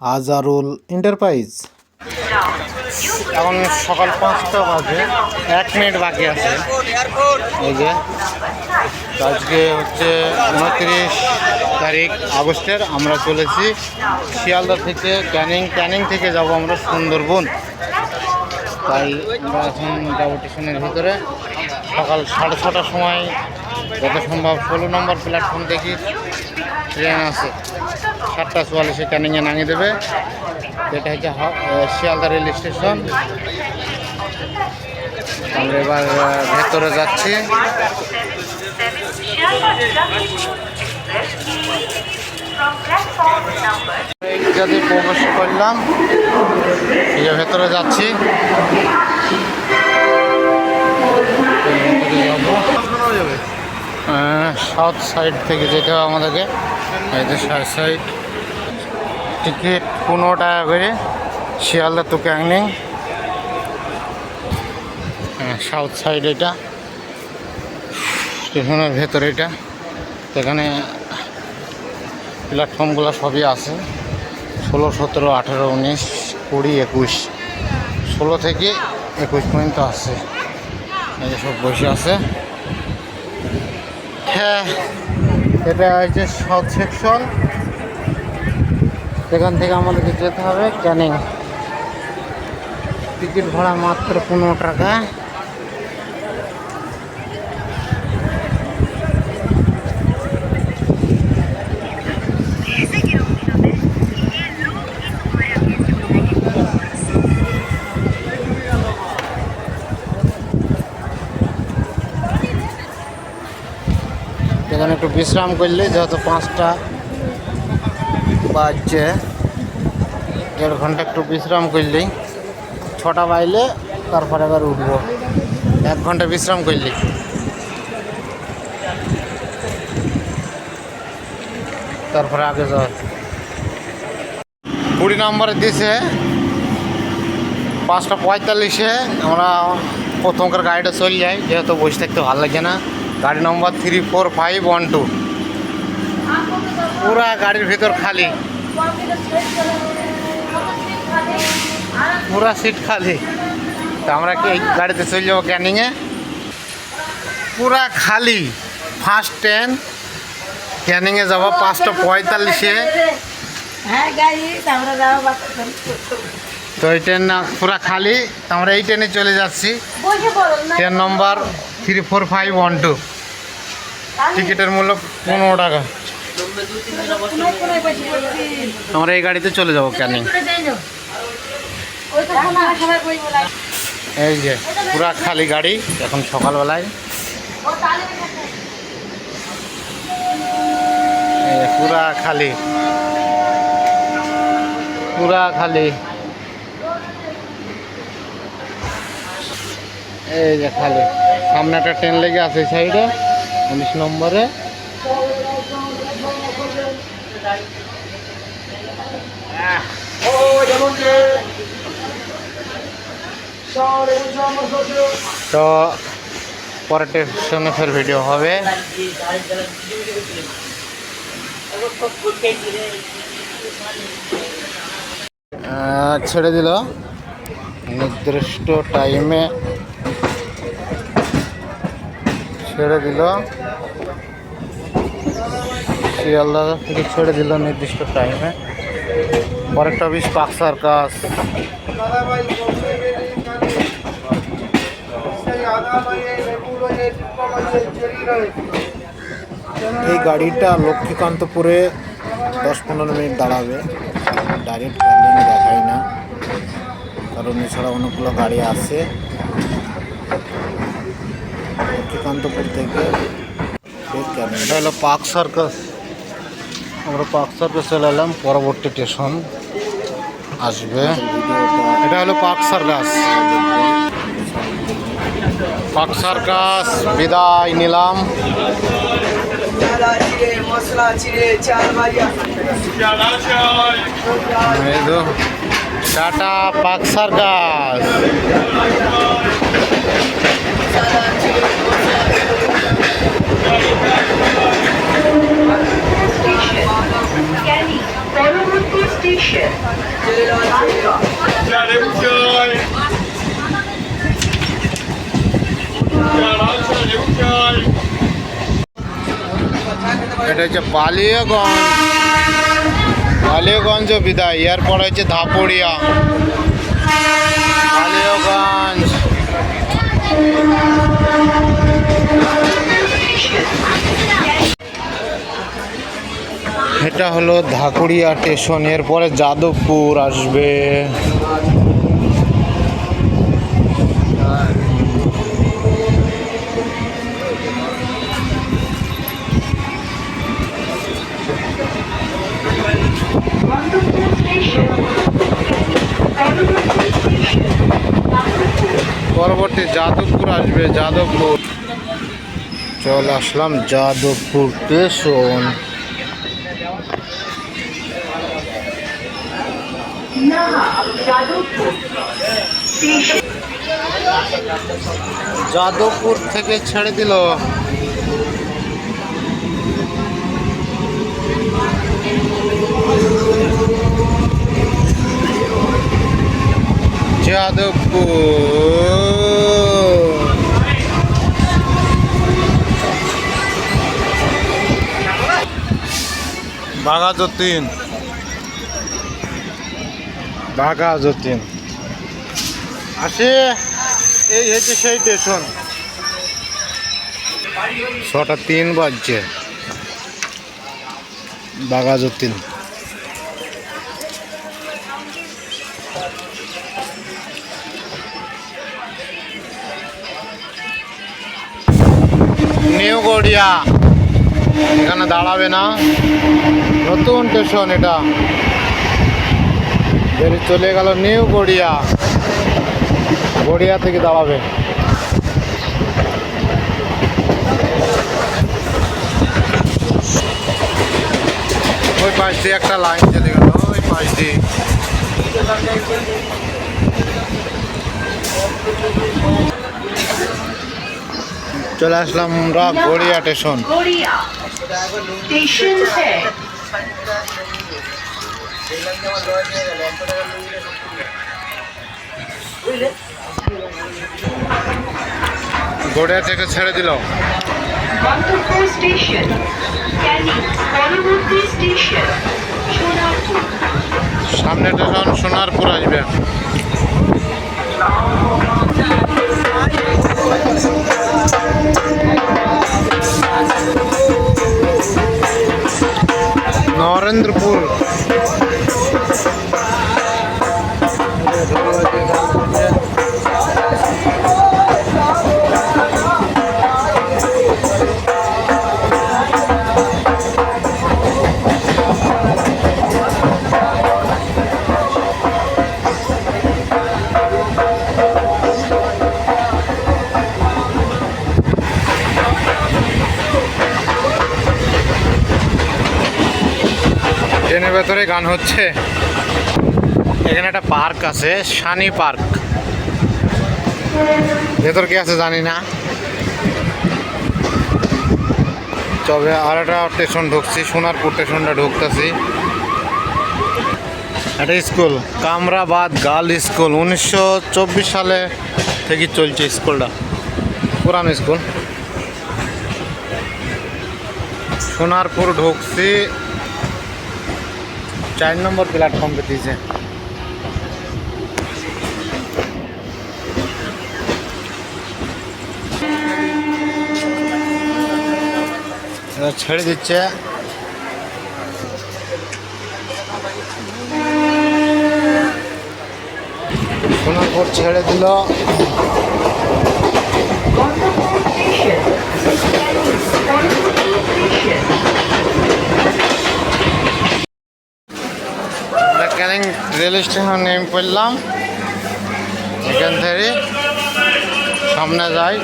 Azharul enterprise. এখন সকাল পাঁচটা বাজে, এক মিনিট বাকি আছে। এই যে, আজকে হচ্ছে উনত্রিশ তারিখ আগস্টের, আমরা চলেছি শিয়ালদা থেকে ক্যানিং ক্যানিং থেকে যাব আমরা সুন্দরবন। তাই আমরা এখন যাব স্টেশনের ভিতরে। সকাল সাড়ে ছটার সময় যত সম্ভব ষোলো নম্বর প্ল্যাটফর্ম দেখি ট্রেন আছে। সাতটা চুয়াল্লিশে ক্যানিংয়ে নামিয়ে দেবে। এটা হচ্ছে শিয়ালদা রেল স্টেশন। আমরা এবার ভেতরে যাচ্ছি। যদি প্রবেশ করলাম ভেতরে যাচ্ছি। সাউথ সাইড থেকে যেতে হবে আমাদেরকে। এই যে সাউথ সাইড। টিকিট পনেরো টাকা করে, Sealdah to Canning south side এটা। স্টেশনের ভেতরে এটা। এখানে প্ল্যাটফর্মগুলো সবই আছে। ষোলো, সতেরো, আঠেরো, উনিশ, কুড়ি, একুশ। ষোলো থেকে একুশ পর্যন্ত আছে। এই যে সব বসে আছে। হ্যাঁ এটা হচ্ছে সাউথ সেকশন এখান থেকে আমাদেরকে যেতে হবে, ক্যানিং। টিকিট ভাড়া মাত্র পনেরো টাকা। এখানে একটু বিশ্রাম করলে যেহেতু পাঁচটা বাজছে। দেড় ঘণ্টা একটু বিশ্রাম করলেই ছটা বাইলে তারপরে এবার উঠবো। এক ঘণ্টা বিশ্রাম করলি। তারপরে আগে যাওয়ার। কুড়ি নম্বরে দিছে। পাঁচটা পঁয়তাল্লিশে আমরা প্রথমকার গাড়িটা চলে যাই। যেহেতু বসে থাকতে ভালো লাগে না। গাড়ি number three four five one two পুরা গাড়ির ভিতর খালি। পুরা সিট খালি। তা আমরা কি এই গাড়িতে চলে যাব ক্যানিংয়ে? পুরা খালি। ফার্স্ট ট্রেন ক্যানিংয়ে যাব পাঁচটা পঁয়তাল্লিশে। হ্যাঁ তো এই ট্রেন না পুরা খালি। তো আমরা এই ট্রেনে চলে যাচ্ছি। Train number three four five one two টিকিটের মূল্য পনেরো টাকা। আমরা এই গাড়িতে চলে যাব বলাই এই যে, পুরা খালি গাড়ি, এখন সকালবেলায়। পুরা খালি। পুরা খালি। এই যে, খালি। সামনে একটা ট্রেন লেগে আছে সাইডে উনিশ নম্বরে। তো পরের স্টেশনে ফের ভিডিও হবে ছেড়ে দিল। নির্দিষ্ট টাইমে ছেড়ে দিল। শিয়ালদা থেকে ছেড়ে দিল নির্দিষ্ট টাইমে পরেরটা অফিস পাক সার্কাস এই গাড়িটা লক্ষ্মীকান্তপুরে দশ পনেরো মিনিট দাঁড়াবে। ডাইরেক্ট ক্যান্ডিং দেখাই না। কারণ এছাড়া অনেকগুলো গাড়ি আছে। লক্ষ্মীকান্তপুর থেকে এটা হলো পার্ক সার্কাস। আমরা পার্ক সার্কাস চলে এলাম, পরবর্তী স্টেশন আসবে। এটা হলো পার্ক সার্কাস পার্ক সার্কাস বিদায় নিলাম। টাটা পার্ক সার্কাস পরবর্তী Station. এটা হচ্ছে বালিয়াগঞ্জ। বালিয়াগঞ্জ বিদায়, এরপর হচ্ছে ধাপুরিয়া বালিয়াগঞ্জ। এটা হলো ধাকুড়িয়া স্টেশন, এরপরে যাদবপুর আসবে। পরবর্তী যাদবপুর আসবে যাদবপুর। চল আসলাম যাদবপুর স্টেশন. যাদবপুর থেকে ছেড়ে দিল। যাদবপুর। বাঘাযতীন বাঘাযতীন আসে এই হচ্ছে সেই স্টেশন ছটা তিন বাজছে। বাঘা যতীন। নিউ গড়িয়া। এখানে দাঁড়াবে না। নতুন স্টেশন এটা। চলে গেল নিউ গড়িয়া। গড়িয়া থেকে দাঁড়াবে। ওই পাশ দিয়ে একটা লাইন চলে গেল, ওই পাশ দিয়ে। চলে আসলাম আমরা গড়িয়া স্টেশন Station है গড়িয়া থেকে ছেড়ে দিল Station. Canning. পরবর্তী স্টেশন সোনারপুর সামনে স্টেশন সোনারপুর আসবে নরেন্দ্রপুর Narendra Pur. ভেতরে গান হচ্ছে। এখানে একটা পার্ক আছে, সানি পার্ক। ভেতর কি আছে জানি না। তবে আর একটা স্টেশন ঢুকছি, সোনারপুর স্টেশনটা ঢুকতেছি। একটা স্কুল, কামরাবাদ গার্ল স্কুল, উনিশশো চব্বিশ সালে থেকে চলছে স্কুলটা। পুরানো স্কুল। সোনারপুর ঢুকছি চার নম্বর প্ল্যাটফর্ম দিয়েছে ছেড়ে দিচ্ছে। সোনারপুর ছেড়ে দিল Bandungpur Station. Canning. পরবর্তী স্টেশন ক্যানিং রেল স্টেশন নেমে পড়লাম। এখান থেকে সামনে যাই।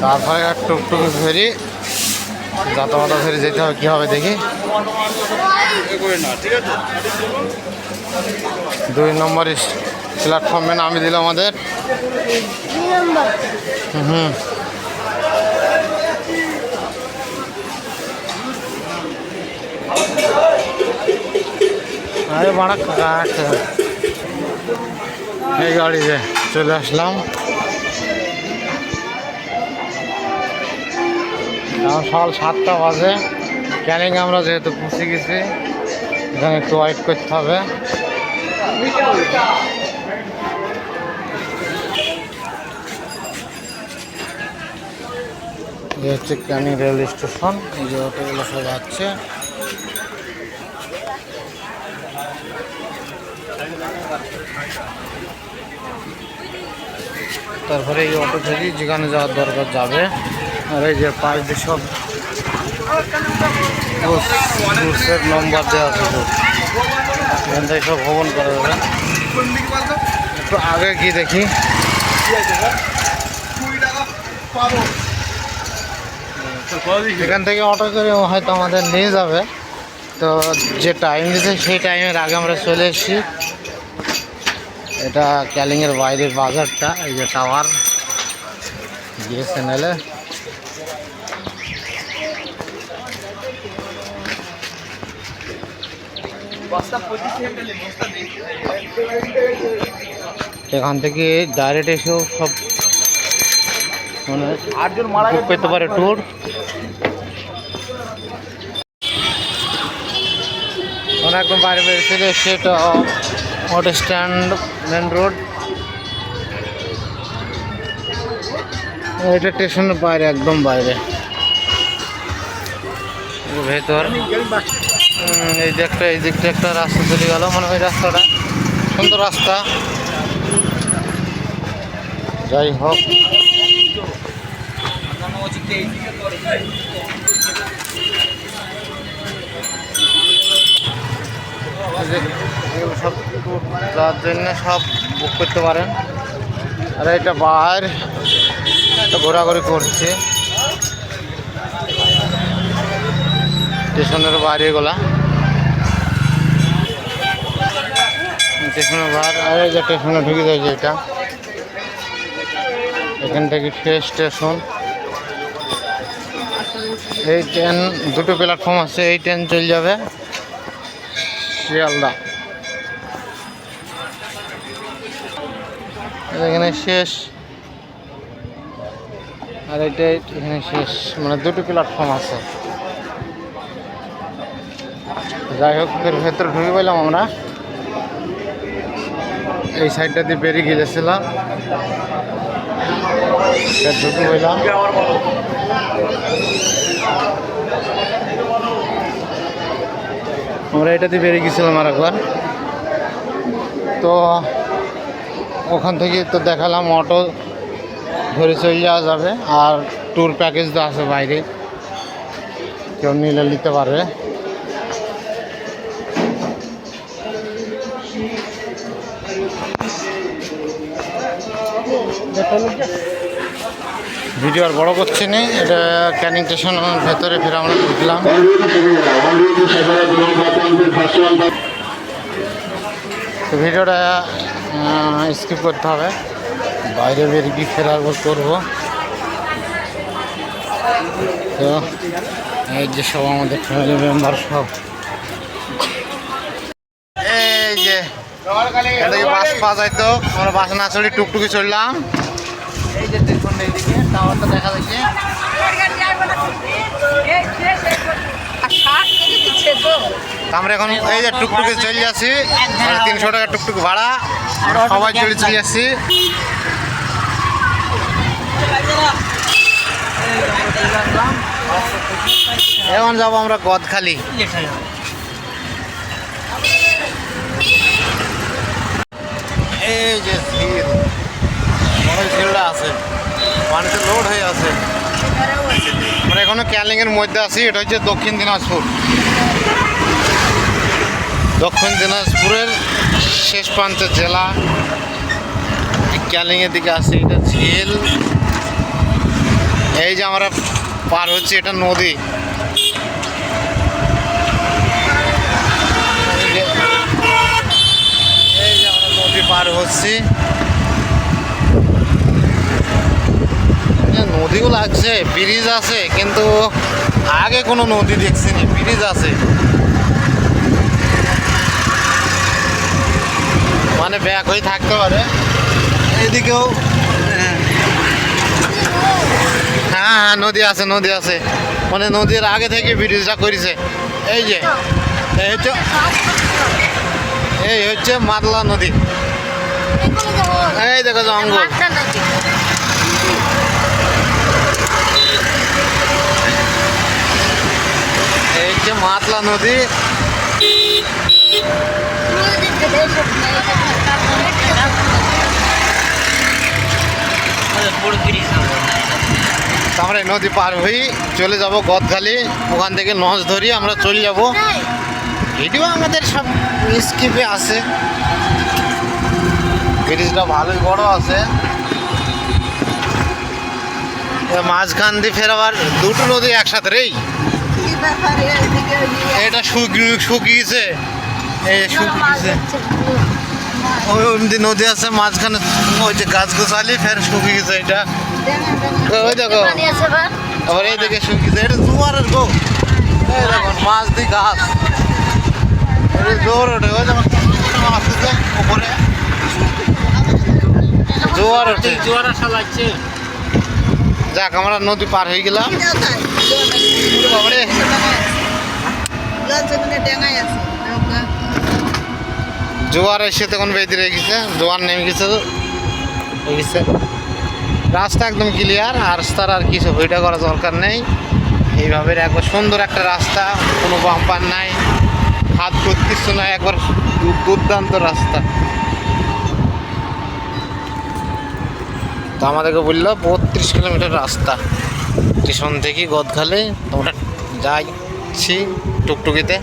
তারপরে টুকটুকি ফেরি যাতামাতা ফেরি যেতে হবে, কী হবে দেখি। দুই নম্বর প্ল্যাটফর্মে নামিয়ে দিল আমাদের। হুম। আরে বাড়া কাঠ এই গাড়িতে চলে আসলাম। সকাল সাতটা বাজে। ক্যানিং আমরা যেহেতু পৌঁছে গেছি, এখানে একটু ওয়েট করতে হবে। হচ্ছে ক্যানিং রেল স্টেশন, এই যে অটোগুলো সব যাচ্ছে। তারপরে এই অটো থেকে যেখানে যাওয়ার দরকার যাবে। আর এই যে পাঁচ দিয়ে সব নম্বর দেওয়া আছে তো। থেকে সব ভ্রমণ করা যাবে। একটু আগে কি দেখি। এখান থেকে অটো করে হয়তো আমাদের নিয়ে যাবে। তো যে টাইম দিতে সেই টাইমের আগে আমরা চলে এসেছি। এটা ক্যালিংয়ের বাইরের বাজারটা এই যে টাওয়ার বিএসএনএলে এখান থেকে ডাইরেক্ট এসেও সব মানে আটজন মারা করতে পারে ট্যুর একদম বাইরে বেরিয়েছিল সেটা অটো স্ট্যান্ড মেন রোড। এটা স্টেশনের বাইরে, একদম বাইরে। ভেতর এই যে একটা, এই দিকটা একটা রাস্তা চলে গেল মানে ওই রাস্তাটা। সুন্দর রাস্তা। যাই হোক। এই যে সব যাওয়ার জন্য সব বুক করতে পারেন। আর এটা একটা ঘোরাঘুরি করছে। স্টেশনের বাইরে এগুলা। স্টেশনের বাইরে, আর এই যে স্টেশনে ঢুকে যাচ্ছে এটা। এখান থেকে শেষ স্টেশন। এই ট্রেন দুটো প্ল্যাটফর্ম আছে, এই ট্রেন চলে যাবে। শিয়ালদা। এখানে শেষ। আর এটা এখানে শেষ। মানে দুটো প্ল্যাটফর্ম আছে। যাই হোক, এর ভেতরে ঢুকে পেলাম আমরা। এই সাইডটা দিয়ে বেরিয়ে গিয়েছিলাম। ঢুকে পেলাম আমরা এটা দিয়ে বেরিয়ে গেছিলাম আর একবার তো ওখান থেকে তো দেখালাম অটো ধরে চলে যাওয়া যাবে আর ট্যুর প্যাকেজ তো আছে বাইরে। কেউ নিলে নিতে পারবে। ভিডিও আর বড় করছি না, এটা ক্যানিং স্টেশনের ভেতরে ফের আমরা ঢুকলাম। ভিডিওটা স্কিপ করতে হবে বাইরে বেরিয়ে গিয়ে ফেরার পর করব তো এই যে সব আমাদের ফ্যামিলি মেম্বার সব এই যে এদিকে বাস পাওয়া যায় তো আমরা বাস না চড়ি টুকটুকি চললাম এই যে দেখুন এইদিকে টাওয়ারটা দেখা যাচ্ছে তা আমরা এখন এই যে টুকটুকে চলে যাচ্ছি। মানে তিনশো টাকা টুকটুক ভাড়া। আমরা সবাই চলে চলে যাচ্ছি। এখন যাব আমরা গদখালি। এই যে ভিড় অনেক ভিড়টা আছে। লোড হয়ে আছে। আমরা এখনও ক্যালিংয়ের মধ্যে আছি। এটা হচ্ছে দক্ষিণ দিনাজপুর। দক্ষিণ দিনাজপুরের শেষ প্রান্তের জেলা। ক্যালিংয়ের দিকে আছে এটা ঝিল। এই যে আমরা পার হচ্ছে, এটা নদী। এই যে- আমরা নদী পার হচ্ছি। নদীগুলো আছে ব্রিজ আছে, কিন্তু আগে কোনো নদী দেখছি না, ব্রিজ আছে। মানে ব্যাক হয়ে থাকতে পারে। এদিকেও। হ্যাঁ হ্যাঁ নদী আছে নদী আছে। মানে নদীর আগে থেকে ব্রিজটা করেছে। এই যে এই হচ্ছে এই হচ্ছে মাতলা নদী। এই দেখো জঙ্গল। এই হচ্ছে মাতলা নদী। আমরা নদী পার হই চলে যাব গদখালি। ওখান থেকে লঞ্চ ধরি আমরা চলে যাব। ভিডিও আমাদের সব স্কিপে আছে। ব্রিজটা ভালোই বড় আছে। মাঝখান দিয়ে ফের আবার দুটো নদী একসাথে রেই এটা শুকিয়ে শুকিয়েছে। নদী আছে মাঝখানে ওই যে গাছ গোছালি ফের শুকিয়ে গেছে এটা। ওই দেখো। আবার এই দিকে শুকিয়েছে এটা জোয়ারের গো। দেখুন মাছ দি গাছ জোর ওঠে ওই মাছ উপরে। জোয়ার ওঠে। জোয়ার আসা লাগছে যাক আমরা নদী পার হয়ে গেলাম। বাবারে। জোয়ার এসে তখন বেঁধে রেখেছে, জোয়ার নেমে গেছে গেছে রাস্তা একদম ক্লিয়ার আর রাস্তার আর কিছু হইটা করার দরকার নেই। এইভাবে একবার সুন্দর একটা রাস্তা, কোনো বাম্পার নাই, হাত করতেছ না একবার দুর্দান্ত রাস্তা। তো আমাদেরকে বলল, বত্রিশ কিলোমিটার রাস্তা। স্টেশন থেকে গদখালে তোমরা যাচ্ছি টুকটুকিতে।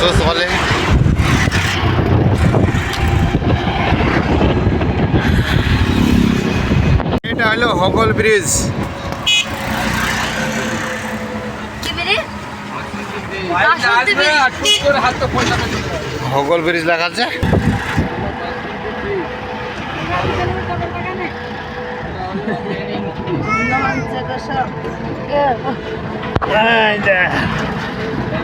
বাসও চলে এটা হলো হগল ব্রিজ। হগল ব্রিজ লেখা আছে হ্যাঁ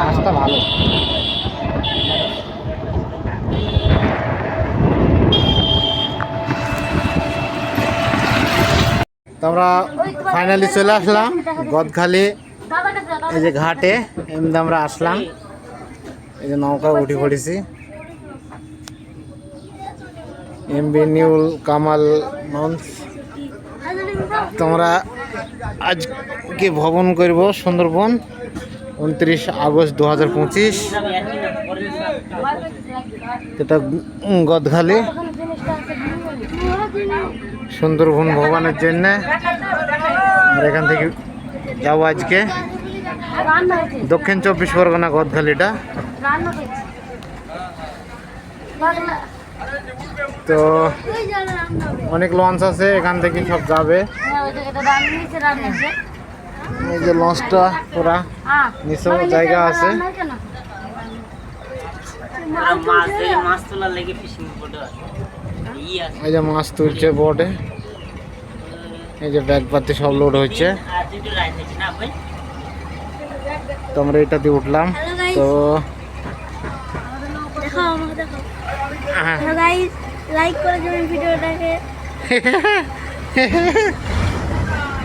রাস্তা ভালো আমরা ফাইনালি চলে আসলাম, গদখালি, এই যে ঘাটে, এমনি আমরা আসলাম। এই যে নৌকা উঠে পড়েছি। এমবি নিউল কামাল মঞ্চ। তোমরা আজকে ভবন করব সুন্দরবন উনত্রিশ আগস্ট দু হাজার পঁচিশ। এটা গদখালি। সুন্দরবন ভ্রমণের জন্যে এখান থেকে যাব আজকে। দক্ষিণ চব্বিশ পরগনা গদখালিটা। তো অনেক লঞ্চ আছে, এখান থেকে সব যাবে। এই যে লঞ্চটা পুরা নিচেও জায়গা আছে। এই যে মাছ তুলছে বোটে এই যে ব্যাগ পাতি সব লোড হচ্ছে। তো আমরা এটাতে উঠলাম। তো দেখো হ্যাঁ। লাইক করে দেবেন ভিডিওটাকে।